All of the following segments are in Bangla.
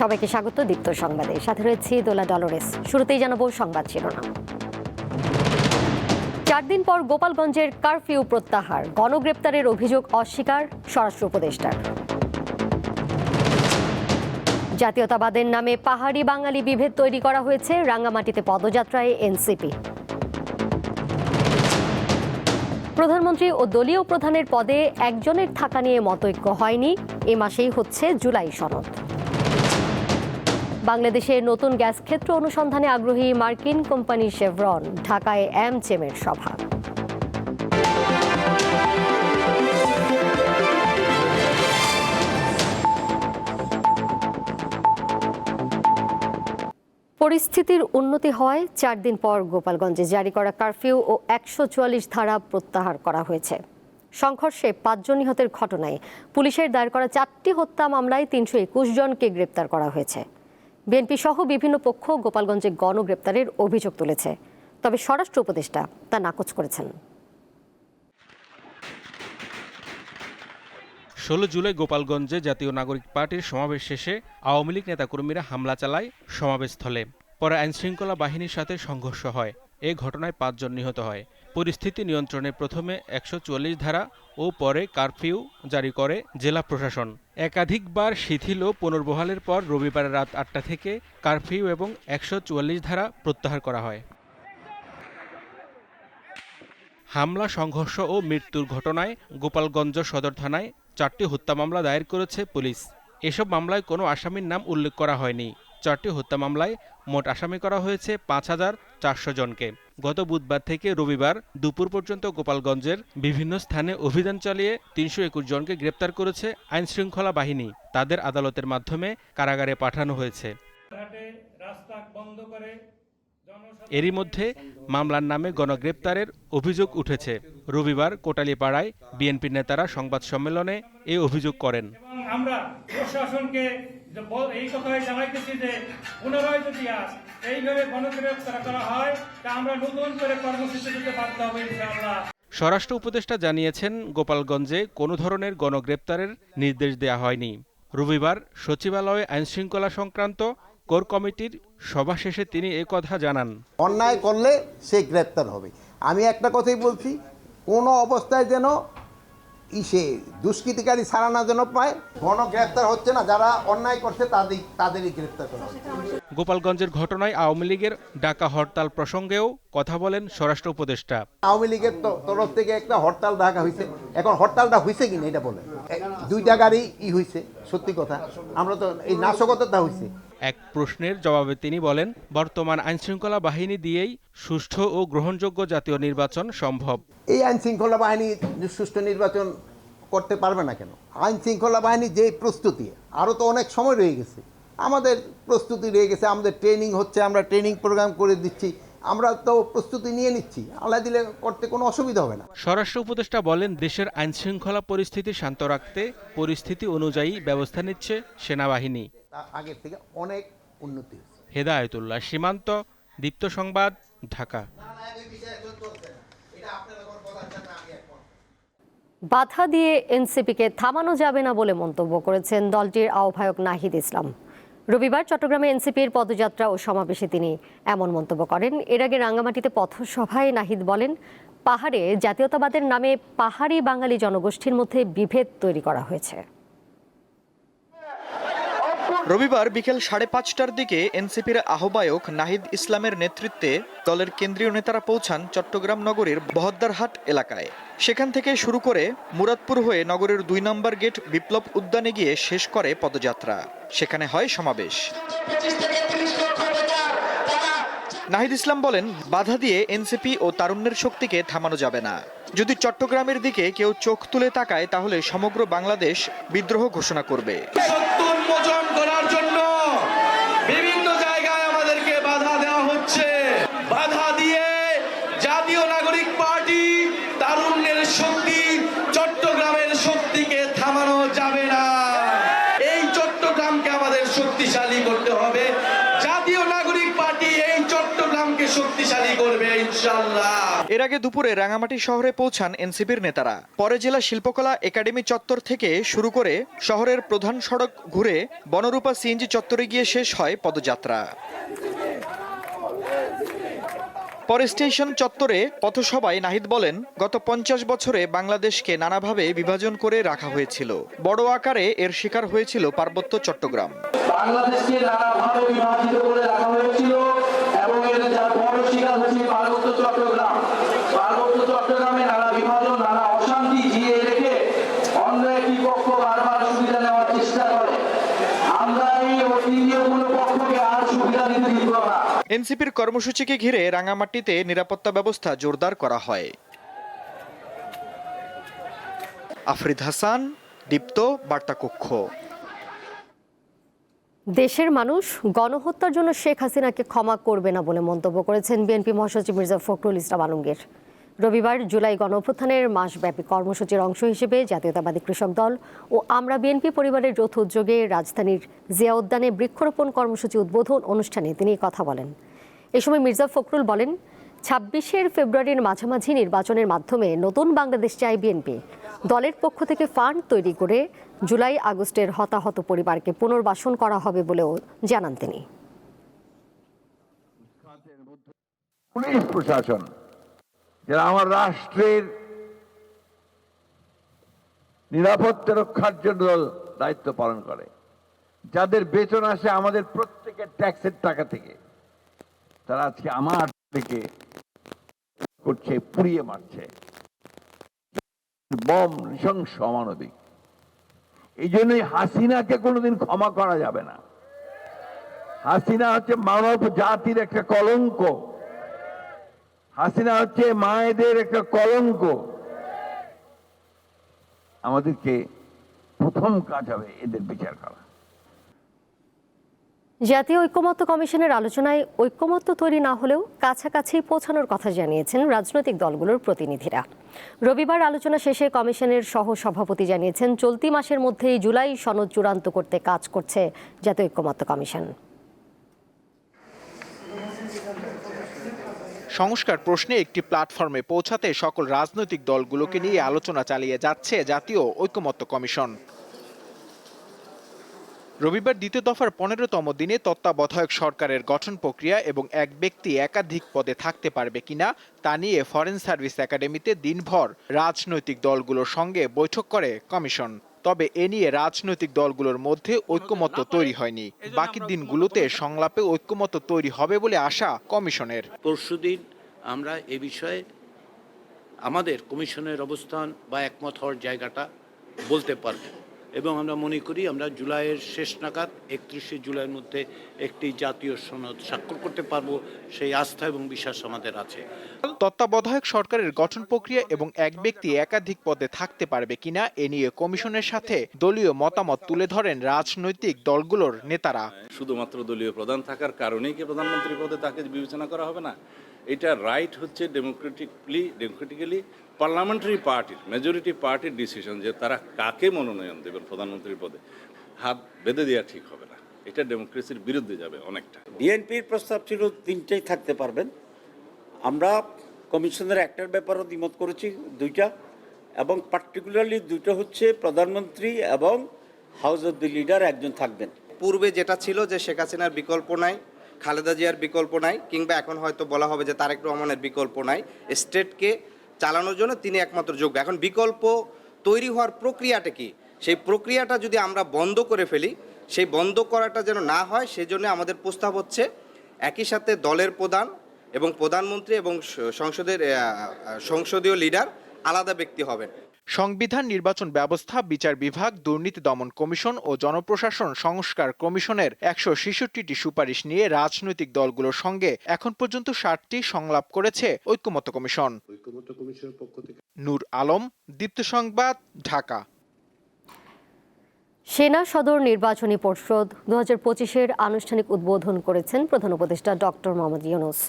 সবাইকে স্বাগত দীপ্ত সংবাদে। সাথে রয়েছে দোলা ডলরেস। শুরুতেই জানাব সংবাদ শিরোনাম। চার দিন পর গোপালগঞ্জের কারফিউ প্রত্যাহার। গণগ্রেপ্তারের অভিযোগ অস্বীকার, স্বরাষ্ট্র উপদেষ্টার। জাতীয়তাবাদের নামে পাহাড়ি বাঙালি বিভেদ তৈরি করা হয়েছে। রাঙ্গামাটিতে পদযাত্রায় এনসিপি। প্রধানমন্ত্রী ও দলীয় প্রধানের পদে একজনের থাকা নিয়ে মতৈক্য হয়নি। এ মাসেই হচ্ছে জুলাই সনদ। বাংলাদেশে নতুন গ্যাস ক্ষেত্র অনুসন্ধানে আগ্রহী মার্কিন কোম্পানি শেভরন, ঢাকায় এম চেমের সভা। পরিস্থিতির উন্নতি হওয়ায় চার দিন পর গোপালগঞ্জে জারি করা কারফিউ ও একশো চুয়াল্লিশ ধারা প্রত্যাহার করা হয়েছে। সংঘর্ষে পাঁচজন নিহতের ঘটনায় পুলিশের দায়ের করা চারটি হত্যা মামলায় তিনশো একুশ জনকে গ্রেপ্তার করা হয়েছে। বিএনপি সহ বিভিন্ন পক্ষ গোপালগঞ্জে গণগ্রেপ্তারের অভিযোগ তুলেছে। তবে স্বরাষ্ট্র উপদেষ্টা তা নাকচ করেছেন। ষোলো জুলাই গোপালগঞ্জে জাতীয় নাগরিক পার্টির সমাবেশ শেষে আওয়ামী লীগ নেতাকর্মীরা হামলা চালায় সমাবেশস্থলে পরে আইনশৃঙ্খলা বাহিনীর সাথে সংঘর্ষ হয়। এ ঘটনায় পাঁচজন নিহত হয়। পরিস্থিতি নিয়ন্ত্রণে প্রথমে একশো চুয়াল্লিশ ধারা ও পরে কারফিউ জারি করে জেলা প্রশাসন। একাধিকবার শিথিল ও পুনর্বহালের পর রবিবার রাত আটটা থেকে কারফিউ এবং একশো চুয়াল্লিশ ধারা প্রত্যাহার করা হয়। হামলা, সংঘর্ষ ও মৃত্যুর ঘটনায় গোপালগঞ্জ সদর থানায় চারটি হত্যা মামলা দায়ের করেছে পুলিশ। এসব মামলায় কোনো আসামির নাম উল্লেখ করা হয়নি। চারটি হত্যা মামলায় মোট আসামি করা হয়েছে পাঁচ হাজার চারশো জনকে। গত বুধবার থেকে রবিবার দুপুর পর্যন্ত গোপালগঞ্জের বিভিন্ন স্থানে অভিযান চালিয়ে তিনশো একুশ জনকে গ্রেপ্তার করেছে আইনশৃঙ্খলা বাহিনী। তাদের আদালতের মাধ্যমে কারাগারে পাঠানো হয়েছে। রাস্তা বন্ধ করে এরই মধ্যে মামলার নামে গণগ্রেপ্তারের অভিযোগ উঠেছে। রবিবার কোটালীপাড়ায় বিএনপি নেতারা সংবাদ সম্মেলনে এ অভিযোগ করেন। আমরা প্রশাসনকে এই কথাই জানাইতেছি যে পুনরায় যদি আজ এইভাবে গণগ্রেপ্তার করা হয় তা আমরা নতুন করে কর্মসূচি দিতে বাধ্য হব ইনশাআল্লাহ। স্বরাষ্ট্র উপদেষ্টা জানিয়েছেন গোপালগঞ্জে কোনো ধরনের গণগ্রেপ্তারের নির্দেশ দেওয়া হয়নি। রবিবার সচিবালয়ে আইনশৃঙ্খলা সংক্রান্ত কোর কমিটির সভা শেষে তিনি এ কথা জানান। অন্যায় করলে সে গ্রেপ্তার হবে। আমি একটা কথাই বলছি কোনো অবস্থায় যেন ইসে দুষ্কৃতিকারী ছাড়া না যেন পায় গণ গ্রেপ্তার হচ্ছে না যারা অন্যায় করছে তাদের তাদেরই গ্রেপ্তার করা হচ্ছে। গোপালগঞ্জের ঘটনায় আওয়ামী লীগের ডাকা হরতাল প্রসঙ্গেও কথা বলেন স্বরাষ্ট্র উপদেষ্টা। আওয়ামী লীগের তরফ থেকে একটা হরতাল ডাকা হয়েছে। এখন হরতালটা হয়েছে কিনা এটা বলে দুইটা গাড়ি ই হয়েছে সত্যি কথা। আমরা তো এই নাশকতা হয়েছে। এক প্রশ্নের জবাবে তিনি বলেন বর্তমান আইনশৃঙ্খলা বাহিনী দিয়েই সুষ্ঠু ও গ্রহণযোগ্য জাতীয় নির্বাচন সম্ভব। এই আইনশৃঙ্খলা বাহিনী সুষ্ঠু নির্বাচন করতে পারবে না কেন? আইনশৃঙ্খলা বাহিনী যে প্রস্তুতি আরও তো অনেক সময় রয়ে গেছে। আমাদের প্রস্তুতি রয়ে গেছে আমাদের ট্রেনিং হচ্ছে আমরা ট্রেনিং প্রোগ্রাম করে দিচ্ছি আমরা তো প্রস্তুতি নিয়ে নিচ্ছি আল্লাহ দিলে করতে কোনো অসুবিধা হবে না। স্বরাষ্ট্র উপদেষ্টা বলেন দেশের আইনশৃঙ্খলা পরিস্থিতি শান্ত রাখতে পরিস্থিতি অনুযায়ী ব্যবস্থা নিচ্ছে সেনাবাহিনী। আগের থেকে অনেক উন্নতি হয়েছে। হেদায়তুল্লাহ। সীমান্ত দীপ্ত সংবাদ ঢাকা। বাধা দিয়ে এনসিপিকে থামানো যাবে না বলে মন্তব্য করেছেন দলটির আহ্বায়ক নাহিদ ইসলাম। রবিবার চট্টগ্রামে এনসিপির পদযাত্রা ও সমাবেশে তিনি এমন মন্তব্য করেন। এর আগে রাঙ্গামাটিতে পথসভায় নাহিদ বলেন পাহাড়ে জাতীয়তাবাদের নামে পাহাড়ি বাঙালি জনগোষ্ঠীর মধ্যে বিভেদ তৈরি করা হয়েছে। রবিবার বিকেল সাড়ে পাঁচটার দিকে এনসিপির আহ্বায়ক নাহিদ ইসলামের নেতৃত্বে দলের কেন্দ্রীয় নেতারা পৌঁছান চট্টগ্রাম নগরীর বহদ্দারহাট এলাকায়। সেখান থেকে শুরু করে মুরাদপুর হয়ে নগরের দুই নম্বর গেট বিপ্লব উদ্যানে গিয়ে শেষ করে পদযাত্রা। সেখানে হয় সমাবেশ। নাহিদ ইসলাম বলেন, বাধা দিয়ে এনসিপি ও তারুণ্যের শক্তিকে থামানো যাবে না। যদি চট্টগ্রামের দিকে কেউ চোখ তুলে তাকায়, তাহলে সমগ্র বাংলাদেশ বিদ্রোহ ঘোষণা করবে। এর আগে দুপুরে রাঙামাটি শহরে পৌঁছান এনসিপির নেতারা। পরে জেলা শিল্পকলা একাডেমি চত্বর থেকে শুরু করে শহরের প্রধান সড়ক ঘুরে বনরূপা সিএনজি চত্বরে গিয়ে শেষ হয় পদযাত্রা। পরে স্টেশন চত্বরে পথসভায় নাহিদ বলেন, গত পঞ্চাশ বছরে বাংলাদেশকে নানাভাবে বিভাজন করে রাখা হয়েছিল। বড় আকারে এর শিকার হয়েছিল পার্বত্য চট্টগ্রাম। বাংলাদেশকে নানাভাবে বিভাজিত করে রাখা হয়েছিল এবং এর বড় শিকার হয়েছে পার্বত্য চট্টগ্রাম পার্বত্য চট্টগ্রামে নানা বিভাজন নানা অশান্তি জিয়ে রেখে অন্য একটি পক্ষ বারবার সুবিধা নেওয়ার চেষ্টা করে আমরা এই তৃতীয় কোনো পক্ষকে আর সুবিধা দিতে দিব না এনসিপির কর্মসূচিকে ঘিরে রাঙামাটিতে নিরাপত্তা ব্যবস্থা জোরদার করা হয়। আফরিদ হাসান, দীপ্ত, বার্তা কক্ষ। দেশের মানুষ গণহত্যার জন্য শেখ হাসিনাকে ক্ষমা করবে না বলে মন্তব্য করেছেন বিএনপি মহাসচিব মির্জা ফখরুল ইসলাম আলমগীর। রবিবার জুলাই গণঅভ্যুত্থানের মাসব্যাপী কর্মসূচির অংশ হিসেবে জাতীয়তাবাদী কৃষক দল ও আমরা বিএনপি পরিবারের যৌথ উদ্যোগে রাজধানীর জিয়া উদ্যানে বৃক্ষরোপণ কর্মসূচি উদ্বোধন অনুষ্ঠানে তিনি কথা বলেন। এ সময় মির্জা ফখরুল বলেন, ছাব্বিশের ফেব্রুয়ারির মাঝামাঝি নির্বাচনের মাধ্যমে নতুন বাংলাদেশ চায় বিএনপি। দলের পক্ষ থেকে ফান্ড তৈরি করে জুলাই আগস্টের হতাহত পরিবারকে পুনর্বাসন করা হবে বলেও জানান তিনি। পুলিশ প্রশাসন যারা আমার রাষ্ট্রের নিরাপত্তা রক্ষার জন্য দায়িত্ব পালন করে। যাদের বেতন আসে আমাদের প্রত্যেকের ট্যাক্সের টাকা থেকে। তারা আজকে আমার থেকে করছে, পুড়িয়ে মারছে। বম, নৃশংস, অমানবিক। এই জন্যই হাসিনাকে কোনোদিন ক্ষমা করা যাবে না। হাসিনা হচ্ছে মানব জাতির একটা কলঙ্ক। হাসিনা হচ্ছে মায়েদের একটা কলঙ্ক। আমাদেরকে প্রথম কাজ হবে এদের বিচার করা। জাতীয় ঐক্যমত্য কমিশনের আলোচনায় ঐক্যমত্য তৈরি না হলেও কাছাকাছি পৌঁছানোর কথা জানিয়েছেন রাজনৈতিক দলগুলোর প্রতিনিধিরা। রবিবার আলোচনা শেষে কমিশনের সহ সভাপতি জানিয়েছেন, চলতি মাসের মধ্যেই জুলাই সনদ চূড়ান্ত করতে কাজ করছে জাতীয় ঐক্যমত্য কমিশন। সংস্কার প্রশ্নে একটি প্ল্যাটফর্মে পৌঁছাতে সকল রাজনৈতিক দলগুলোকে নিয়ে আলোচনা চালিয়ে যাচ্ছে জাতীয় ঐক্যমত্য কমিশন। রবিবার দ্বিতীয় দফার পনেরোতম দিনে তত্ত্বাবধায়ক সরকারের গঠন প্রক্রিয়া এবং এক ব্যক্তি একাধিক পদে থাকতে পারবে কিনা তা নিয়ে ফরেন সার্ভিস একাডেমিতে দিনভর রাজনৈতিক দলগুলোর সঙ্গে বৈঠক করে কমিশন। তবে এ নিয়ে রাজনৈতিক দলগুলোর মধ্যে ঐক্যমত্য তৈরি হয়নি। বাকি দিনগুলোতে সংলাপে ঐক্যমত্য তৈরি হবে বলে আশা কমিশনের। পরশুদিন আমরা এ বিষয়ে আমাদের কমিশনের অবস্থান বা একমত হওয়ার জায়গাটা বলতে পারব। এবং আমরা মনে করি আমরা জুলাইয়ের শেষ নাগাদ একত্রিশে জুলাইয়ের মধ্যে একটি জাতীয় সনদ স্বাক্ষর করতে পারব সেই আস্থা এবং বিশ্বাস আমাদের আছে। তত্ত্বাবধায়ক সরকারের গঠন প্রক্রিয়া এবং এক ব্যক্তি একাধিক পদে থাকতে পারবে কিনা এ নিয়ে কমিশনের সাথে দলীয় মতামত তুলে ধরেন রাজনৈতিক দলগুলোর নেতারা। শুধুমাত্র দলীয় প্রধান থাকার কারণেই কি প্রধানমন্ত্রী পদে তাকে বিবেচনা করা হবে না? এটা রাইট হচ্ছে ডেমোক্রেটিকলি ডেমোক্রেটিক্যালি পার্লামেন্টারি পার্টির মেজরিটি পার্টির ডিসিশন যে তারা কাকে মনোনয়ন দেবেন প্রধানমন্ত্রীর পদে। হাত বেঁধে দেওয়া ঠিক হবে না। এটা ডেমোক্রেসির বিরুদ্ধে যাবে অনেকটা। বিএনপির প্রস্তাব ছিল তিনটেই থাকতে পারবেন। আমরা কমিশনের একটার ব্যাপারও দ্বিমত করেছি দুইটা এবং পার্টিকুলারলি দুটো হচ্ছে প্রধানমন্ত্রী এবং হাউস অফ দি লিডার একজন থাকবেন। পূর্বে যেটা ছিল যে শেখ হাসিনার বিকল্প নাই খালেদা জিয়ার বিকল্প নাই, কিংবা এখন হয়তো বলা হবে যে তারেক রহমানের বিকল্প নাই। স্টেটকে চালানোর জন্য তিনি একমাত্র যোগ্য। এখন বিকল্প তৈরি হওয়ার প্রক্রিয়াটা কি? সেই প্রক্রিয়াটা যদি আমরা বন্ধ করে ফেলি, সেই বন্ধ করাটা যেন না হয়, সেজন্য আমাদের প্রস্তাব হচ্ছে একই সাথে দলের প্রধান এবং প্রধানমন্ত্রী এবং সংসদের সংসদীয় লিডার আলাদা ব্যক্তি হবেন। সংবিধান নির্বাচন ব্যবস্থা বিচার বিভাগ দুর্নীতি দমন কমিশন ও জনপ্রশাসন সংস্কার কমিশনের একশো ছেষট্টিটি সুপারিশ নিয়ে রাজনৈতিক দলগুলোর সঙ্গে এখন পর্যন্ত ষাটটি সংলাপ করেছে ঐক্যমত্য কমিশন। নূর আলম দীপ্ত সংবাদ ঢাকা। সেনা সদর নির্বাচনী পর্ষদ দু হাজার পঁচিশের আনুষ্ঠানিক উদ্বোধন করেছেন প্রধান উপদেষ্টা ডক্টর মোহাম্মদ ইউনুস।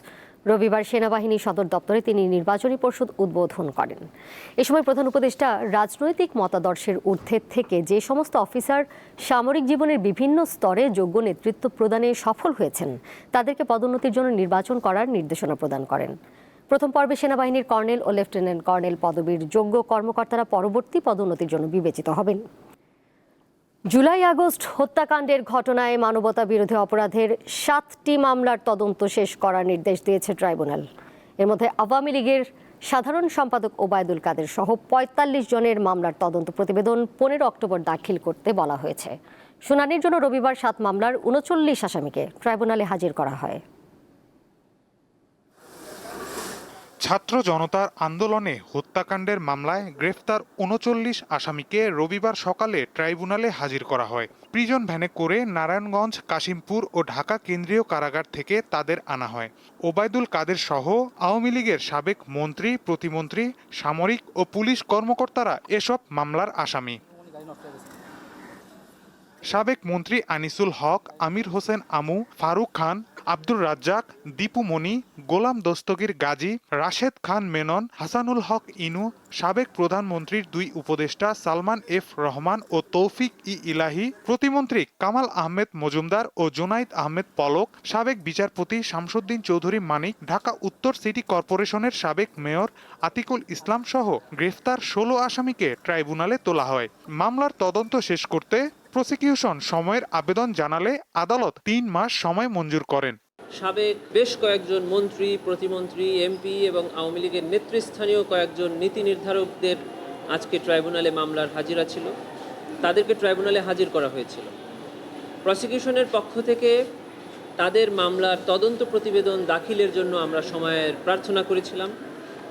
রবিবার সেনাবাহিনী সদর দপ্তরে তিনি নির্বাচনী পর্ষদ উদ্বোধন করেন। এ সময় প্রধান উপদেষ্টা রাজনৈতিক মতাদর্শের ঊর্ধ্বে থেকে যে সমস্ত অফিসার সামরিক জীবনের বিভিন্ন স্তরে যোগ্য নেতৃত্ব প্রদানে সফল হয়েছেন, তাদেরকে পদোন্নতির জন্য নির্বাচন করার নির্দেশনা প্রদান করেন। প্রথম পর্বে সেনাবাহিনীর কর্নেল ও লেফটেন্যান্ট কর্নেল পদবীর যোগ্য কর্মকর্তারা পরবর্তী পদোন্নতির জন্য বিবেচিত হবেন। জুলাই আগস্ট হত্যাকাণ্ডের ঘটনায় মানবতা বিরোধী অপরাধের সাতটি মামলার তদন্ত শেষ করার নির্দেশ দিয়েছে ট্রাইব্যুনাল। এর মধ্যে আওয়ামী লীগের সাধারণ সম্পাদক ওবায়দুল কাদের সহ পঁয়তাল্লিশ জনের মামলার তদন্ত প্রতিবেদন পনেরো অক্টোবর দাখিল করতে বলা হয়েছে। শুনানির জন্য রবিবার সাত মামলার উনচল্লিশ আসামিকে ট্রাইব্যুনালে হাজির করা হয়। ছাত্র জনতার আন্দোলনে হত্যাকাণ্ডের মামলায় গ্রেফতার উনচল্লিশ আসামিকে রবিবার সকালে ট্রাইব্যুনালে হাজির করা হয়। প্রিজন ভ্যানে করে নারায়ণগঞ্জ, কাশিমপুর ও ঢাকা কেন্দ্রীয় কারাগার থেকে তাদের আনা হয়। ওবায়দুল কাদের সহ আওয়ামী লীগের সাবেক মন্ত্রী, প্রতিমন্ত্রী, সামরিক ও পুলিশ কর্মকর্তারা এসব মামলার আসামি। সাবেক মন্ত্রী আনিসুল হক, আমির হোসেন আমু, ফারুক খান আব্দুর রাজ্জাক, দীপু মনি, গোলাম দস্তগীর গাজী, রাশেদ খান মেনন, হাসানুল হক ইনু, সাবেক প্রধানমন্ত্রীর দুই উপদেষ্টা সালমান এফ রহমান ও তৌফিক ই ইলাহি, প্রতিমন্ত্রী কামাল আহমেদ মজুমদার ও জুনাইদ আহমেদ পলক, সাবেক বিচারপতি শামসুদ্দিন চৌধুরী মানিক, ঢাকা উত্তর সিটি কর্পোরেশনের সাবেক মেয়র আতিকুল ইসলাম সহ গ্রেফতার ষোলো আসামিকে ট্রাইব্যুনালে তোলা হয়। মামলার তদন্ত শেষ করতে প্রসিকিউশন সময়ের আবেদন জানালে আদালত তিন মাস সময় মঞ্জুর করেন। সাবেক বেশ কয়েকজন মন্ত্রী, প্রতিমন্ত্রী, এমপি এবং আওয়ামী লীগের নেতৃস্থানীয় কয়েকজন নীতি নির্ধারকদের আজকে ট্রাইব্যুনালে মামলার হাজিরা ছিল। তাদেরকে ট্রাইব্যুনালে হাজির করা হয়েছিল। প্রসিকিউশনের পক্ষ থেকে তাদের মামলার তদন্ত প্রতিবেদন দাখিলের জন্য আমরা সময়ের প্রার্থনা করেছিলাম।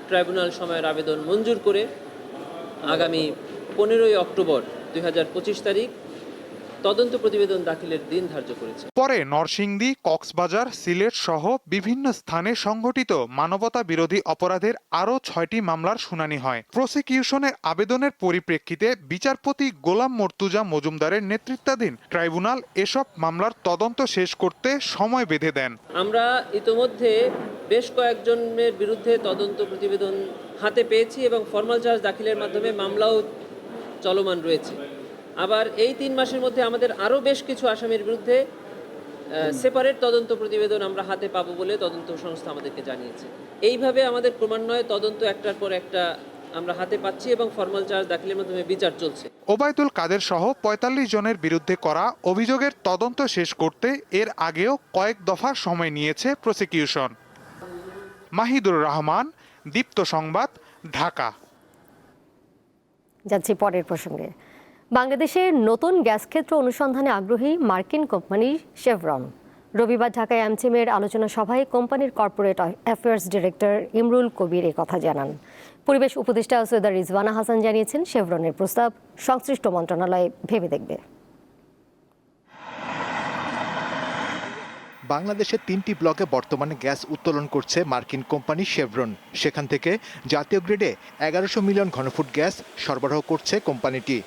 ট্রাইব্যুনাল সময়ের আবেদন মঞ্জুর করে আগামী পনেরোই অক্টোবর দুই হাজার পঁচিশ তারিখ তদন্ত প্রতিবেদন দাখিলের দিন ধার্য করেছে। পরে নরসিংদী কক্সবাজার সিলেট সহ বিভিন্ন স্থানে সংঘটিত মানবতা বিরোধী অপরাধের আরও ছয়টি মামলার শুনানি হয়। প্রসিকিউশনের আবেদনের পরিপ্রেক্ষিতে বিচারপতি গোলাম মর্তুজা মজুমদারের নেতৃত্বাধীন ট্রাইব্যুনাল এসব মামলার তদন্ত শেষ করতে সময় বেঁধে দেন। আমরা ইতোমধ্যে বেশ কয়েকজনের বিরুদ্ধে তদন্ত প্রতিবেদন হাতে পেয়েছি এবং ফর্মাল চার্জ দাখিলের মাধ্যমে মামলাও চলমান রয়েছে। আবার এই তিন মাসের মধ্যে আমাদের আরও বেশ কিছু আসামির বিরুদ্ধে সেপারেট তদন্ত প্রতিবেদন আমরা হাতে পাবো বলে তদন্ত সংস্থা আমাদেরকে জানিয়েছে। এইভাবে আমাদের ক্রমান্বয়ে তদন্ত একটার পর একটা আমরা হাতে পাচ্ছি এবং ফর্মাল চার্জ দাখিলের মাধ্যমে বিচার চলছে। ওবায়দুল কাদের সহ পঁয়তাল্লিশ জনের বিরুদ্ধে করা অভিযোগের তদন্ত শেষ করতে এর আগেও কয়েক দফা সময় নিয়েছে প্রসিকিউশন মাহিদুর রহমান দীপ্ত সংবাদ ঢাকা। যাচ্ছি পরের প্রসঙ্গে। বাংলাদেশে নতুন গ্যাস ক্ষেত্র অনুসন্ধানে আগ্রহী মার্কিন কোম্পানি শেভরন। রবিবার ঢাকায় অ্যামচেমের আলোচনা সভায় কোম্পানির corporate affairs director Imrul Kabir এ কথা জানান। পরিবেশ উপদেষ্টা সৈয়দা রিজওয়ানা হাসান জানিয়েছেন, শেভরনের প্রস্তাব সংশ্লিষ্ট মন্ত্রণালয় ভেবে দেখবে। বাংলাদেশের তিনটি ব্লকে বর্তমানে গ্যাস উত্তোলন করছে মার্কিন কোম্পানি শেভরন। সেখান থেকে জাতীয় গ্রিডে এগারোশো মিলিয়ন ঘনফুট গ্যাস সরবরাহ করছে কোম্পানিটি।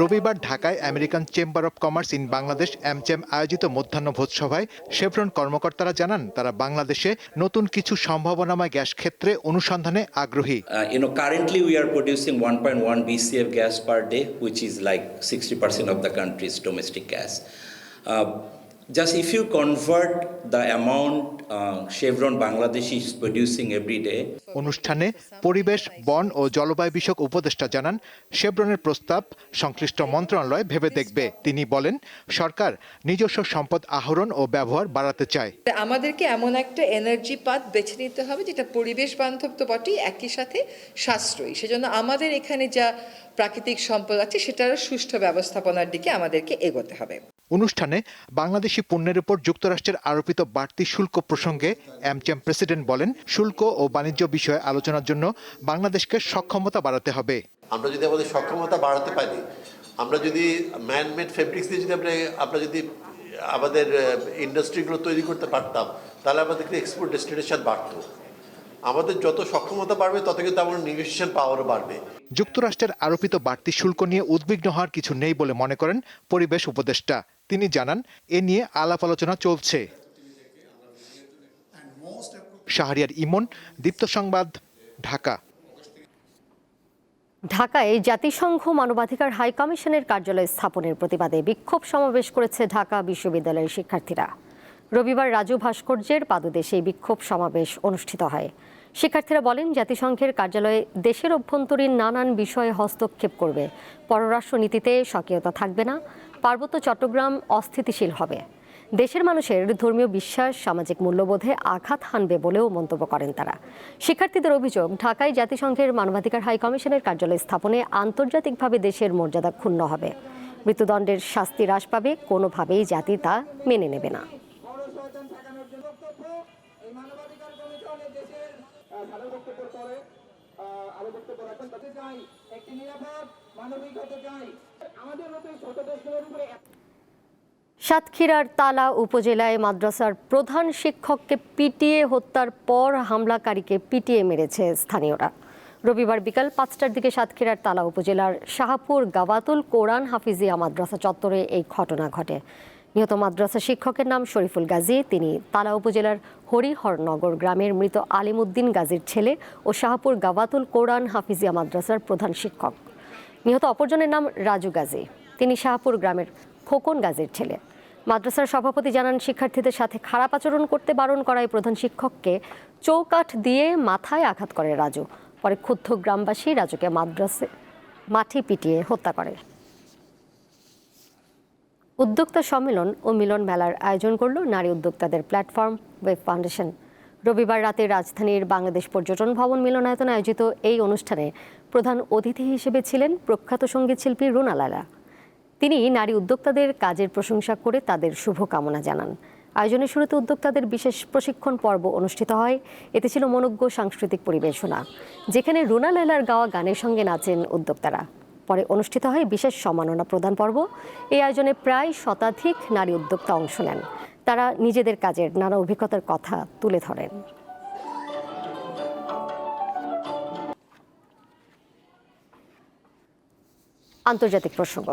রবিবার ঢাকায় American chamber of commerce in Bangladesh AmCham আয়োজিত মধ্যাহ্ন ভোজসভায় শেভরন কর্মকর্তারা জানান তারা বাংলাদেশে নতুন কিছু সম্ভাবনাময় গ্যাস ক্ষেত্রে অনুসন্ধানে আগ্রহী you know, currently we are producing 1.1 BCF gas per day which is like 60% of the country's domestic gas. Just if you convert the amount uh, Chevron Bangladesh is producing every day, অনুষ্ঠানে পরিবেশ বন ও জলবায়ু বিষয়ক উপদেষ্টা জানান শেভরনের প্রস্তাব সংশ্লিষ্ট মন্ত্রণালয় ভেবে দেখবে। তিনি বলেন সরকার নিজস্ব সম্পদ আহরণ ও ব্যবহার বাড়াতে চায়। আমাদেরকে এমন একটা এনার্জি পাত বেছে নিতে হবে যেটা পরিবেশ বান্ধব তো বটেই একই সাথে সাশ্রয়ী। সেজন্য আমাদের এখানে যা প্রাকৃতিক সম্পদ আছে সেটার সুষ্ঠু ব্যবস্থাপনার দিকে আমাদেরকে এগোতে হবে। অনুষ্ঠানে বাংলাদেশি পণ্যের উপর যুক্তরাষ্ট্রের আরোপিত বাড়তি শুল্ক প্রসঙ্গে অ্যামচেম প্রেসিডেন্ট বলেন শুল্ক ও বাণিজ্য বিষয়ে আলোচনার জন্য বাংলাদেশকে সক্ষমতা বাড়াতে হবে। আমরা যদি আমাদের সক্ষমতা বাড়াতে পারি আমরা যদি ম্যানমেড ফেব্রিক্স দিয়ে যদি আমরা আমরা যদি আমাদের ইন্ডাস্ট্রিগুলো তৈরি করতে পারতাম তাহলে আমাদের এক্সপোর্ট ডেস্টিনেশন বাড়তো। আমাদের যত সক্ষমতা বাড়বে তত কিন্তু আমাদের নেগোসিয়েশন পাওয়ারও বাড়বে। যুক্তরাষ্ট্রের আরোপিত বাড়তি শুল্ক নিয়ে উদ্বিগ্ন হওয়ার কিছু নেই বলে মনে করেন পরিবেশ উপদেষ্টা। তিনি জানান, এ নিয়ে আলাপ আলোচনা চলছে। শাহরিয়ার ইমন, দীপ্ত সংবাদ, ঢাকা। ঢাকায় জাতিসংঘ মানবাধিকার হাই কমিশনের কার্যালয় স্থাপনের প্রতিবাদে বিক্ষোভ সমাবেশ করেছে ঢাকা বিশ্ববিদ্যালয়ের শিক্ষার্থীরা। রবিবার রাজু ভাস্কর্যের পাদদেশে বিক্ষোভ সমাবেশ অনুষ্ঠিত হয়। শিক্ষার্থীরা বলেন, জাতিসংঘের কার্যালয়ে দেশের অভ্যন্তরীণ নানান বিষয়ে হস্তক্ষেপ করবে। পররাষ্ট্র নীতিতে স্বকীয়তা থাকবে না। পার্বত্য চট্টগ্রাম অস্থিতিশীল হবে। দেশের মানুষের ধর্মীয় বিশ্বাস, সামাজিক মূল্যবোধে আঘাত হানবে বলেও মন্তব্য করেন তারা। শিক্ষার্থীদের অভিযোগ, ঢাকায় জাতিসংঘের মানবাধিকার হাই কমিশনের কার্যালয় স্থাপনে আন্তর্জাতিকভাবে দেশের মর্যাদা ক্ষুণ্ণ হবে। মৃত্যুদণ্ডের শাস্তি হ্রাস পাবে, কোনোভাবেই জাতি তা মেনে নেবে না। সাতক্ষীরার তালা উপজেলায় মাদ্রাসার প্রধান শিক্ষককে পিটিয়ে হত্যার পর হামলাকারীকে পিটিয়ে মেরেছে স্থানীয়রা। রবিবার বিকাল পাঁচটার দিকে সাতক্ষীরার তালা উপজেলার শাহাপুর গাওয়াতুল কোরআন হাফিজিয়া মাদ্রাসা চত্বরে এই ঘটনা ঘটে। নিহত মাদ্রাসা শিক্ষকের নাম শরীফুল গাজী। তিনি তালা উপজেলার হরিহরনগর গ্রামের মৃত আলিমুদ্দিন গাজীর ছেলে ও শাহপুর গাওয়াতুল কোরআন হাফিজিয়া মাদ্রাসার প্রধান শিক্ষক। নিহত অপরজনের নাম রাজু গাজী। তিনি শাহপুর গ্রামের খোকন গাজীর ছেলে। মাদ্রাসার সভাপতি জানান, শিক্ষার্থীদের সাথে খারাপ আচরণ করতে বারণ করায় প্রধান শিক্ষককে চৌকাঠ দিয়ে মাথায় আঘাত করে রাজু। পরে ক্ষুব্ধ গ্রামবাসী রাজুকে মাদ্রাসে মাঠে পিটিয়ে হত্যা করে। উদ্যোক্তা সম্মেলন ও মিলন মেলার আয়োজন করল নারী উদ্যোক্তাদের প্ল্যাটফর্ম, ওয়েব ফাউন্ডেশন। রবিবার রাতে রাজধানীর বাংলাদেশ পর্যটন ভবন মিলনায়তনে আয়োজিত এই অনুষ্ঠানে প্রধান অতিথি হিসেবে ছিলেন প্রখ্যাত সংগীত শিল্পী রুনা লালা তিনি নারী উদ্যোক্তাদের কাজের প্রশংসা করে তাদের শুভকামনা জানান। আয়োজনের শুরুতে উদ্যোক্তাদের বিশেষ প্রশিক্ষণ পর্ব অনুষ্ঠিত হয়। এতে ছিল মনোজ্ঞ সাংস্কৃতিক পরিবেশনা, যেখানে রুনা লালার গাওয়া গানের সঙ্গে নাচেন উদ্যোক্তারা। পরে অনুষ্ঠিত হয় বিশেষ সম্মাননা প্রদান পর্ব। এই আয়োজনে প্রায় শতাধিক নারী উদ্যোক্তা অংশ নেন। তারা নিজেদের কাজের নানা অভিজ্ঞতার কথা তুলে ধরেন। আন্তর্জাতিক প্রসঙ্গ।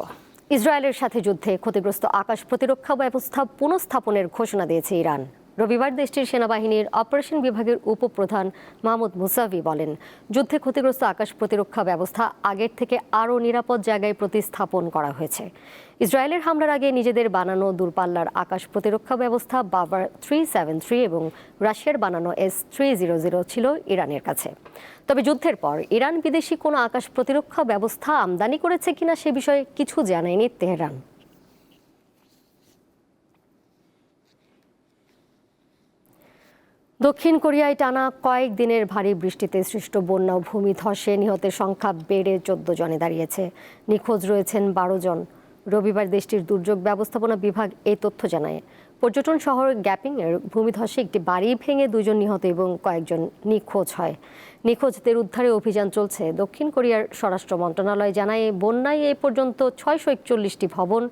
ইসরায়েলের সাথে যুদ্ধে ক্ষতিগ্রস্ত আকাশ প্রতিরক্ষা ব্যবস্থা পুনঃস্থাপনের ঘোষণা দিয়েছে ইরান। রবিবার দেশটির সেনাবাহিনীর অপারেশন বিভাগের উপপ্রধান মাহমুদ মুসাভি বলেন, যুদ্ধে ক্ষতিগ্রস্ত আকাশ প্রতিরক্ষা ব্যবস্থা আগের থেকে আরও নিরাপদ জায়গায় প্রতিস্থাপন করা হয়েছে। ইসরায়েলের হামলার আগে নিজেদের বানানো দূরপাল্লার আকাশ প্রতিরক্ষা ব্যবস্থা বাবার থ্রি সেভেন থ্রি এবং রাশিয়ার বানানো এস থ্রি জিরো জিরো ছিল ইরানের কাছে। তবে যুদ্ধের পর ইরান বিদেশি কোনো আকাশ প্রতিরক্ষা ব্যবস্থা আমদানি করেছে কিনা সে বিষয়ে কিছু জানায়নি তেহরান। দক্ষিণ কোরিয়ায় টানা কয়েক দিনের ভারী বৃষ্টিতে সৃষ্ট বন্যা ভূমি ধসে নিহতের সংখ্যা বেড়ে চোদ্দ জনে দাঁড়িয়েছে। নিখোঁজ রয়েছেন বারো জন। রবিবার দেশটির দুর্যোগ ব্যবস্থাপনা বিভাগ এই তথ্য জানায়। পর্যটন শহর গ্যাপিংয়ের ভূমিধসে একটি বাড়ি ভেঙে দুজন নিহত এবং কয়েকজন নিখোঁজ হয়। নিখোঁজদের উদ্ধারে অভিযান চলছে। দক্ষিণ কোরিয়ার স্বরাষ্ট্র মন্ত্রণালয় জানায়, বন্যায় এ পর্যন্ত ছয়শো একচল্লিশটি ভবন,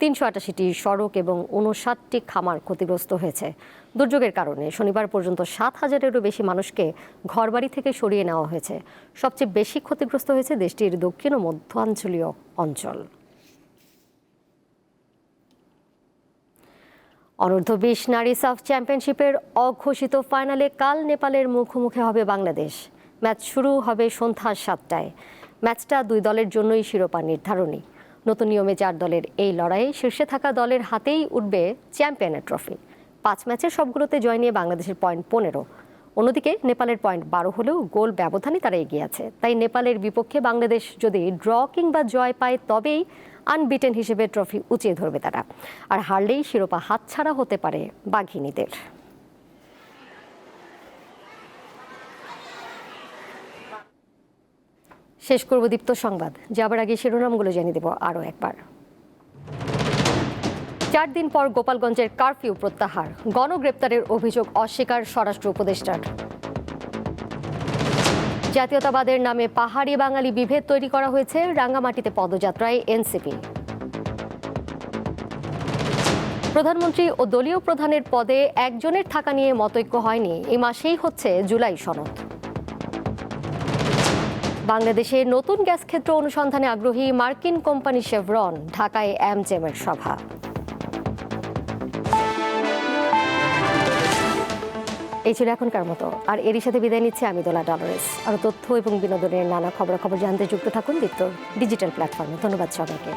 তিনশো আটাশিটি সড়ক এবং উনষাটটি খামার ক্ষতিগ্রস্ত হয়েছে। দুর্যোগের কারণে শনিবার পর্যন্ত সাত হাজারেরও বেশি মানুষকে ঘরবাড়ি থেকে সরিয়ে নেওয়া হয়েছে। সবচেয়ে বেশি ক্ষতিগ্রস্ত হয়েছে দেশটির দক্ষিণ ও মধ্যাঞ্চলীয় অঞ্চল। অনূর্ধ্ব বিশ নারী সাফ চ্যাম্পিয়নশিপের অঘোষিত ফাইনালে কাল নেপালের মুখোমুখি হবে বাংলাদেশ। ম্যাচ শুরু হবে সন্ধ্যা সাতটায়। ম্যাচটা দুই দলের জন্যই শিরোপা নির্ধারণী। নতুন নিয়মে চার দলের এই লড়াইয়ে শীর্ষে থাকা দলের হাতেই উঠবে চ্যাম্পিয়নের ট্রফি। পাঁচ ম্যাচের সবগুলোতে জয় নিয়ে বাংলাদেশের পয়েন্ট পনেরো। অন্যদিকে নেপালের পয়েন্ট বারো হলেও গোল ব্যবধানে তারা এগিয়ে আছে। তাই নেপালের বিপক্ষে বাংলাদেশ যদি ড্র কিংবা জয় পায়, তবেই আনবিটেন হিসেবে ট্রফি উঁচিয়ে ধরবে তারা। আর হারলেই শিরোপা হাতছাড়া হতে পারে বাঘিনীদের। শেষ করব দীপ্ত সংবাদ। যাবার আগে শিরোনামগুলো জানিয়ে দেব আরও একবার। চার দিন পর গোপালগঞ্জের কারফিউ প্রত্যাহার। গণগ্রেপ্তারের অভিযোগ অস্বীকার স্বরাষ্ট্র উপদেষ্টার। জাতীয়তাবাদের নামে পাহাড়ি বাঙালি বিভেদ তৈরি করা হয়েছে রাঙ্গামাটিতে পদযাত্রায় এনসিপি। প্রধানমন্ত্রী ও দলীয় প্রধানের পদে একজনের থাকা নিয়ে মতৈক্য হয়নি। এই মাসেই হচ্ছে জুলাই সনদ। বাংলাদেশে নতুন গ্যাস ক্ষেত্র অনুসন্ধানে আগ্রহী মার্কিন কোম্পানি শেভরন ঢাকায় অ্যামজেমের সভা। এই ছিল এখনকার মতো। আর এরই সাথে বিদায় নিচ্ছে আমি দোলা ডলারেস। আর তথ্য এবং বিনোদনের নানা খবরাখবর জানতে যুক্ত থাকুন দীপ্ত ডিজিটাল প্ল্যাটফর্মে। ধন্যবাদ সবাইকে।